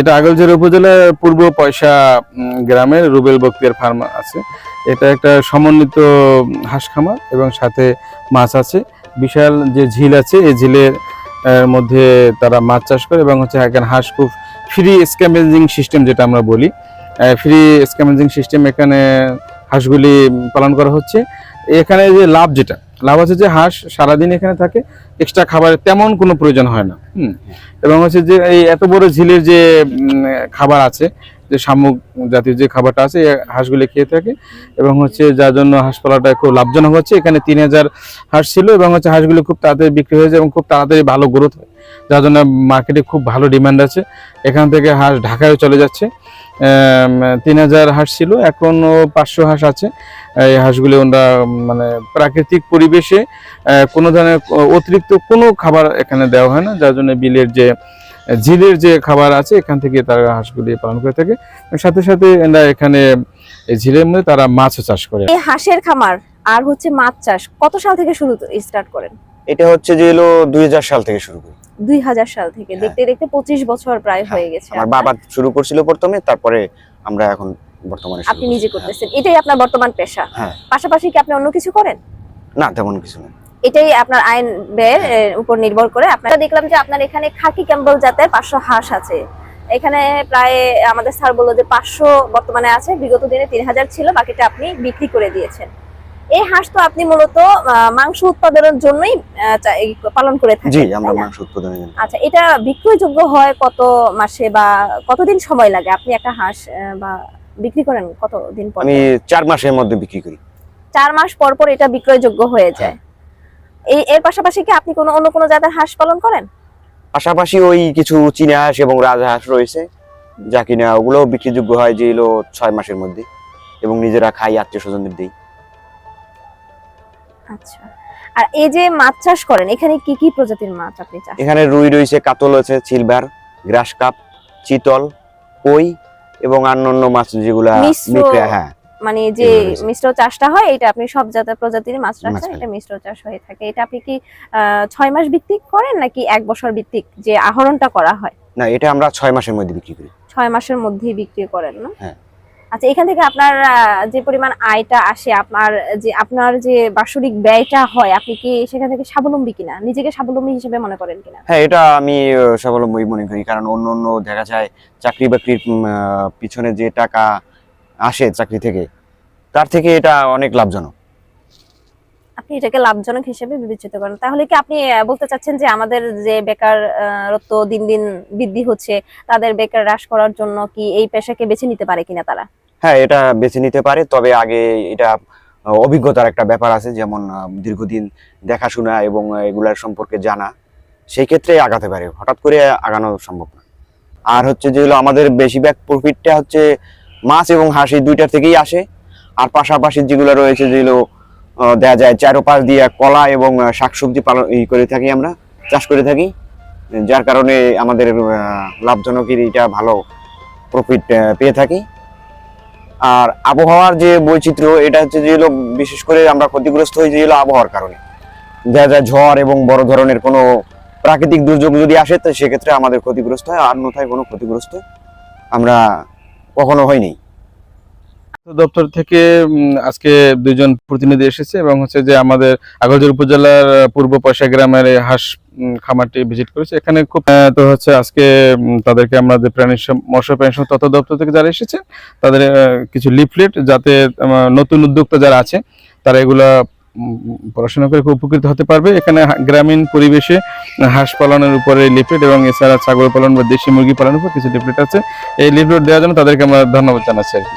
এটা আগলঝাড়ি উপজেলার পূর্ব পয়সা গ্রামের রুবেল বক্তিয়ার ফার্ম আছে। এটা একটা সমন্বিত হাঁস খামার এবং সাথে মাছ আছে। বিশাল যে ঝিল আছে, এই ঝিলের মধ্যে তারা মাছ চাষ করে এবং হচ্ছে এখানে হাঁস খুব ফ্রি স্ক্যামেজিং সিস্টেম যেটা আমরা বলি। ফ্রি স্ক্যামেজিং সিস্টেম এখানে হাঁসগুলি পালন করা হচ্ছে। এখানে যে লাভ যেটা লাভ আছে যে হাঁস সারাদিন এখানে থাকে এক্সট্রা খাবারের তেমন কোনো প্রয়োজন হয় না। এবং হচ্ছে যে এই এত বড় ঝিলের যে খাবার আছে যে শামুক জাতীয় যে খাবারটা আছে হাঁসগুলি খেয়ে থাকে এবং হচ্ছে যার জন্য হাঁসপালাটা খুব লাভজনক হচ্ছে। এখানে তিন হাজার হাঁস ছিল এবং হচ্ছে হাঁসগুলি খুব তাড়াতাড়ি বিক্রি হয়ে যায় এবং খুব তাড়াতাড়ি ভালো গ্রোথ হয়। যার জন্য মার্কেটে খুব ভালো ডিমান্ড আছে। এখান থেকে হাঁস ঢাকায় চলে যাচ্ছে। তিন হাজার হাঁস ছিল এখনও পাঁচশো হাঁস আছে। এই হাঁসগুলি উম, মানে প্রাকৃতিক পরিবেশে কোনো ধরনের অতিরিক্ত কোনো খাবার এখানে দেওয়া হয় না। যার জন্য বিলের যে ঝিলের যে খাবার আছে এখান থেকে তারা হাঁসগুলি পালন করে থাকে। সাথে সাথে এরা এখানে এই ঝিলের মধ্যে তারা মাছও চাষ করে। এই হাঁসের খামার আর হচ্ছে মাছ চাষ কত সাল থেকে শুরু স্টার্ট করেন? এটা হচ্ছে যে এলো দুই সাল থেকে শুরু করি। দুই হাজার সাল থেকে হ্যাঁ। দেখতে দেখতে পঁচিশ বছর প্রায় হয়ে গেছে আমার বাবা শুরু করছিল প্রথমে তারপরে আমরা এখন বর্তমানে আপনি নিজে করতেছেন এটাই আপনার বর্তমান পেশা। হ্যাঁ। পাশাপাশি কি আপনি অন্য কিছু করেন? না তেমন কিছু না। এটাই আপনার আইন ব্যয়ের উপর নির্ভর করে। আপনারা দেখলাম যে আপনার এখানে খাকি ক্যাম্বল জাতের পাঁচশো হাঁস আছে। এখানে প্রায় আমাদের স্যার বলল যে পাঁচশো বর্তমানে আছে বিগত দিনে তিন হাজার ছিল বাকিটা আপনি বিক্রি করে দিয়েছেন। এই হাঁস তো আপনি মূলত মাংস উৎপাদনের জন্যই পালন করে থাকেন জি আমরা মাংস উৎপাদনের জন্য। আচ্ছা এটা বিক্রয়যোগ্য হয় কত মাসে বা কতদিন সময় লাগে? আপনি একটা হাঁস বা বিক্রি করেন কতদিন পর? আমি চার মাসের মধ্যে বিক্রি করি। চার মাস পর পর এটা বিক্রয়যোগ্য হয়ে যায়। এই এর পাশাপাশি কি আপনি কোনো অন্য কোনো জাতের হাঁস পালন করেন? পাশাপাশি ওই কিছু চীনা হাঁস এবং রাজহাঁস রয়েছে যা কিনা ওগুলো বিক্রিযোগ্য হয় যে এলো ছয় মাসের মধ্যে এবং নিজেরা খাই আত্মীয় স্বজনদের দিই। আচ্ছা। আর এই যে মাছ চাষ করেন এখানে কি কি প্রজাতির মাছ আপনি চাষ এখানে রুই রয়েছে কাতল আছে সিলভার গ্রাস কাপ চিতল কই এবং অন্যান্য মাছ যেগুলা হ্যাঁ মানে যে মিশ্র চাষটা হয় এটা আপনি সব জাতের প্রজাতির মাছ রাখছেন এটা মিশ্র চাষ হয়ে থাকে। এটা আপনি কি ছয় মাস ভিত্তিক করেন নাকি এক বছর ভিত্তিক যে আহরণটা করা হয়? না এটা আমরা ছয় মাসের মধ্যে বিক্রি করি। ছয় মাসের মধ্যেই বিক্রি করেন না? হ্যাঁ। আচ্ছা এখান থেকে আপনার যে পরিমাণ আয়টা আসে আপনার যে আপনার যে বাৎসরিক ব্যয়টা হয় আপনি কি সেখান থেকে স্বাবলম্বী কিনা? নিজেকে স্বাবলম্বী হিসেবে মনে করেন কিনা? হ্যাঁ এটা আমি স্বাবলম্বী মনে করি কারণ অন্য অন্য দেখা যায় চাকরি বাকরির পিছনে যে টাকা আসে চাকরি থেকে তার থেকে এটা অনেক লাভজনক। আপনি এটাকে লাভজনক হিসেবে বিবেচিত করেন। তাহলে কি আপনি বলতে চাচ্ছেন যে আমাদের যে বেকারত্ব দিন দিন বৃদ্ধি হচ্ছে তাদের বেকার হ্রাস করার জন্য কি এই পেশাকে বেছে নিতে পারে কিনা তারা? হ্যাঁ এটা বেছে নিতে পারে তবে আগে এটা অভিজ্ঞতার একটা ব্যাপার আছে যেমন দীর্ঘদিন দেখাশোনা এবং এগুলার সম্পর্কে জানা সেই ক্ষেত্রে আগাতে পারে হঠাৎ করে আগানো সম্ভব না। আর হচ্ছে যেগুলো আমাদের বেশিরভাগ প্রফিটটা হচ্ছে মাছ এবং হাঁস এই দুইটার থেকেই আসে। আর পাশাপাশি যেগুলো রয়েছে যেগুলো দেখা যায় চারোপাশ দিয়ে কলা এবং শাকসবজি পালন ই করে থাকি আমরা চাষ করে থাকি। যার কারণে আমাদের আহ, লাভজনকের এটা ভালো প্রফিট পেয়ে থাকি। আর আবহাওয়ার যে বৈচিত্র্য এটা হচ্ছে যে হলো বিশেষ করে আমরা ক্ষতিগ্রস্ত হই যেগুলো আবহাওয়ার কারণে। দেখা যায় ঝড় এবং বড় ধরনের কোনো প্রাকৃতিক দুর্যোগ যদি আসে তো সেক্ষেত্রে আমাদের ক্ষতিগ্রস্ত হয় আর অন্যথায় কোনো ক্ষতিগ্রস্ত আমরা কখনো হয়নি। দপ্তর থেকে আজকে দুইজন প্রতিনিধি এসেছে এবং হচ্ছে যে আমাদের আগরজোর উপজেলার পূর্ব পয়সা গ্রামের হাঁস খামারটি ভিজিট করেছে। এখানে খুব তো হচ্ছে আজকে তাদেরকে আমরা যে প্রাণী মৎস্য প্রাণী তথ্য দপ্তর থেকে যারা এসেছে তাদের কিছু লিফলেট যাতে নতুন উদ্যোক্তা যারা আছে তারা এগুলা পড়াশোনা করে খুব উপকৃত হতে পারবে। এখানে গ্রামীণ পরিবেশে হাঁস পালনের উপরে লিফলেট এবং এছাড়া ছাগল পালন বা দেশি মুরগি পালনের উপর কিছু লিফলেট আছে। এই লিফলেট দেওয়ার জন্য তাদেরকে আমরা ধন্যবাদ জানাচ্ছি আর কি।